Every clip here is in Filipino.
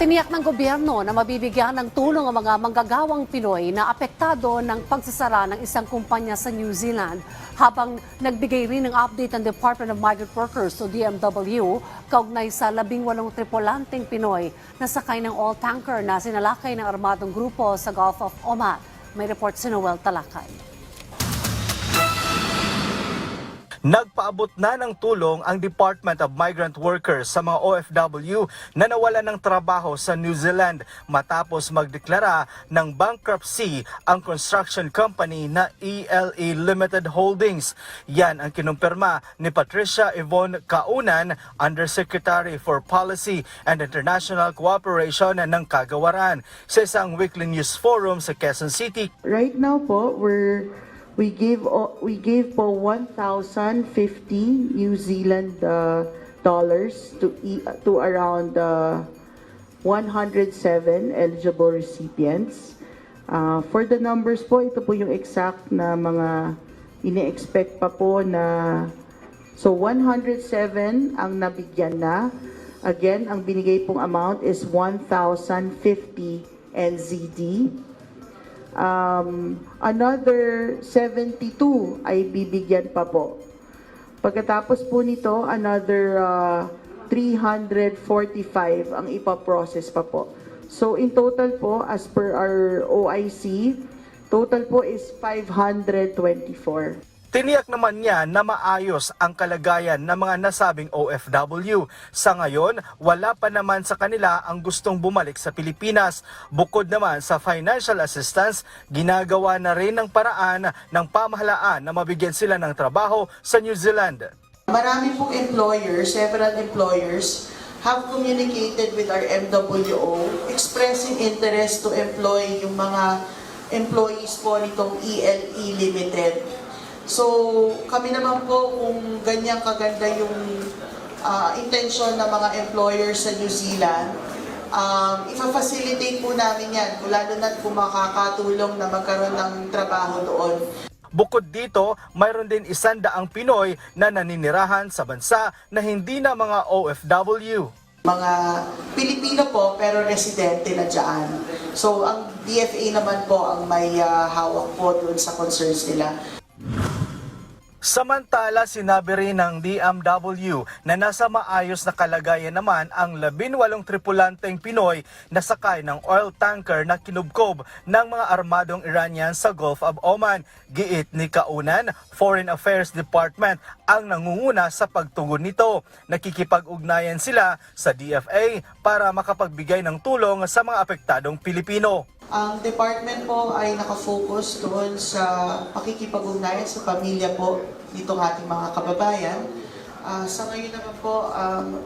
Tiniyak ng gobyerno na mabibigyan ng tulong ang mga manggagawang Pinoy na apektado ng pagsasara ng isang kumpanya sa New Zealand habang nagbigay rin ng update ang Department of Migrant Workers o DMW kaugnay sa labing walong tripulanteng Pinoy na sakay ng oil tanker na sinalakay ng armadong grupo sa Gulf of Oman. May report si Noel Talakay. Nagpaabot na ng tulong ang Department of Migrant Workers sa mga OFW na nawalan ng trabaho sa New Zealand matapos magdeklara ng bankruptcy ang construction company na ELE Limited Holdings. Yan ang kinumpirma ni Patricia Yvonne Kaunan, Undersecretary for Policy and International Cooperation ng Kagawaran sa isang weekly news forum sa Quezon City Right now po, we're we give o- we gave po 1,050 New Zealand uh, dollars to e- to around uh, 107 eligible recipients. Uh, for the numbers po, ito po yung exact na mga ini-expect pa po na So 107 ang nabigyan na. Again, ang binigay pong amount is 1,050 NZD. Um, another 72 ay bibigyan pa po. Pagkatapos po nito, another uh, 345 ang ipaprocess pa po. So in total po, as per our OIC, total po is 524. Tiniyak naman niya na maayos ang kalagayan ng mga nasabing OFW. Sa ngayon, wala pa naman sa kanila ang gustong bumalik sa Pilipinas. Bukod naman sa financial assistance, ginagawa na rin ng paraan ng pamahalaan na mabigyan sila ng trabaho sa New Zealand. Marami pong employers, several employers, have communicated with our MWO expressing interest to employ yung mga employees po nitong ELE Limited. So, kami naman po kung ganyang kaganda yung ah, intention ng mga employers sa New Zealand, um, ifa-facilitate po namin yan, lalo na kung makakatulong na magkaroon ng trabaho doon. Bukod dito, mayroon din isandaang Pinoy na naninirahan sa bansa na hindi na mga OFW. mga Pilipino po pero residente na dyan. So ang DFA naman po ang may ah, hawak po doon sa concerns nila. Samantala, sinabi rin ng DMW na nasa maayos na kalagayan naman ang 18 tripulanteng Pinoy na sakay ng oil tanker na kinubkob ng mga armadong Iranian sa Gulf of Oman. Giit ni Kaunan, Foreign Affairs Department ang nangunguna sa pagtugon nito. Nakikipag-ugnayan sila sa DFA para makapagbigay ng tulong sa mga apektadong Pilipino. Ang department po ay nakafocus doon sa pakikipag-ugnayan sa pamilya po nitong ating mga kababayan. Ah, sa ngayon naman po, um,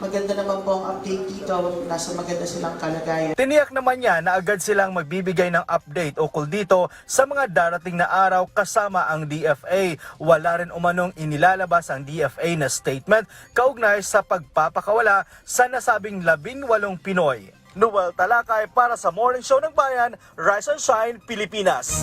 maganda naman po ang update dito. Nasa maganda silang kalagayan. Tiniyak naman niya na agad silang magbibigay ng update ukol dito sa mga darating na araw kasama ang DFA. Wala rin umanong inilalabas ang DFA na statement kaugnay sa pagpapakawala sa nasabing labing walong Pinoy. Noel Talakay para sa Morning Show ng Bayan, Rise and Shine, Pilipinas.